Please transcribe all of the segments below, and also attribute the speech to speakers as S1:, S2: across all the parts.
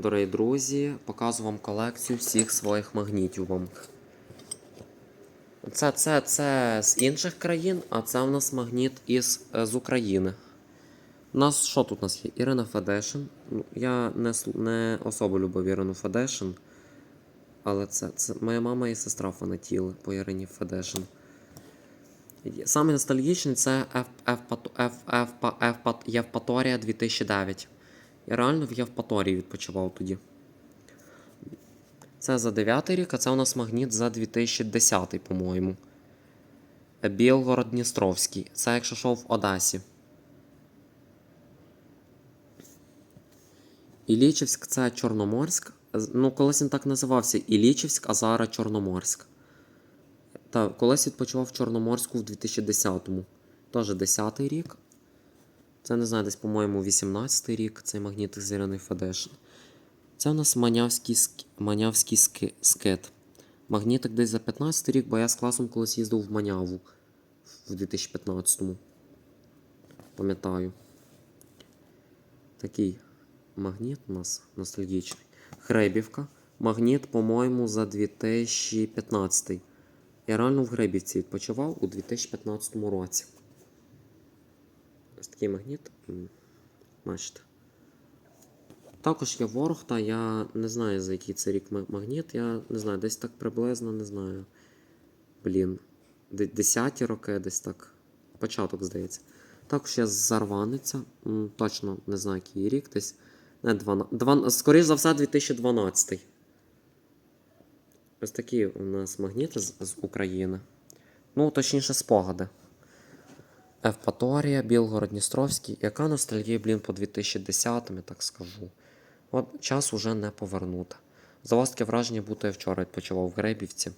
S1: Дорогі друзі, показую вам колекцію всіх своїх магнітів. Це, це, це з інших країн, а це у нас магніт із е, з України. У нас що тут у нас є? Ірина Федешин. Ну, я не, не особо любив Ірину Федешин. Але це, це моя мама і сестра фанатіли по Ірині Федешин. Саме ностальгічний це Ев- Евпато- Ев- Евпа- Евпа- Євпаторія 2009. Я реально в Євпаторії відпочивав тоді. Це за 9 рік, а це у нас магніт за 2010, по-моєму. Білгород Дністровський. Це якщо йшов в Одесі. Ілічівськ це Чорноморськ. Ну, колись він так називався Ілічівськ, а зараз Чорноморськ. Та колись відпочивав в Чорноморську в 2010-му. Теж 10-й рік. Це не знаю, десь, по-моєму, 18-й рік цей магніт з Ірини Це у нас манявський, ск... манявський ски... скет. Магнітик десь за 15-й рік, бо я з класом колись їздив в Маняву в 2015-му. Пам'ятаю. Такий магніт у нас ностальгічний. Хребівка. Магніт, по-моєму, за 2015. Я реально в Гребівці відпочивав у 2015 році. Ось такий магніт. Бачите. Також є ворог, та я не знаю, за який це рік магніт. Я не знаю, десь так приблизно, не знаю. Блін. де- Десяті роки, десь так. Початок, здається. Також є зарваниця. Точно не знаю, який рік, десь. Не, 12, 12, скоріш за все, 2012. Ось такі у нас магніти з, з України. Ну, точніше, спогади. Евпаторія, Білгород Дністровський. Яка ностальгія, блін, по 2010 я так скажу. От час уже не повернути. За вас враження, будто я вчора відпочивав в Гребівці,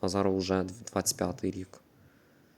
S1: а зараз уже 25 рік.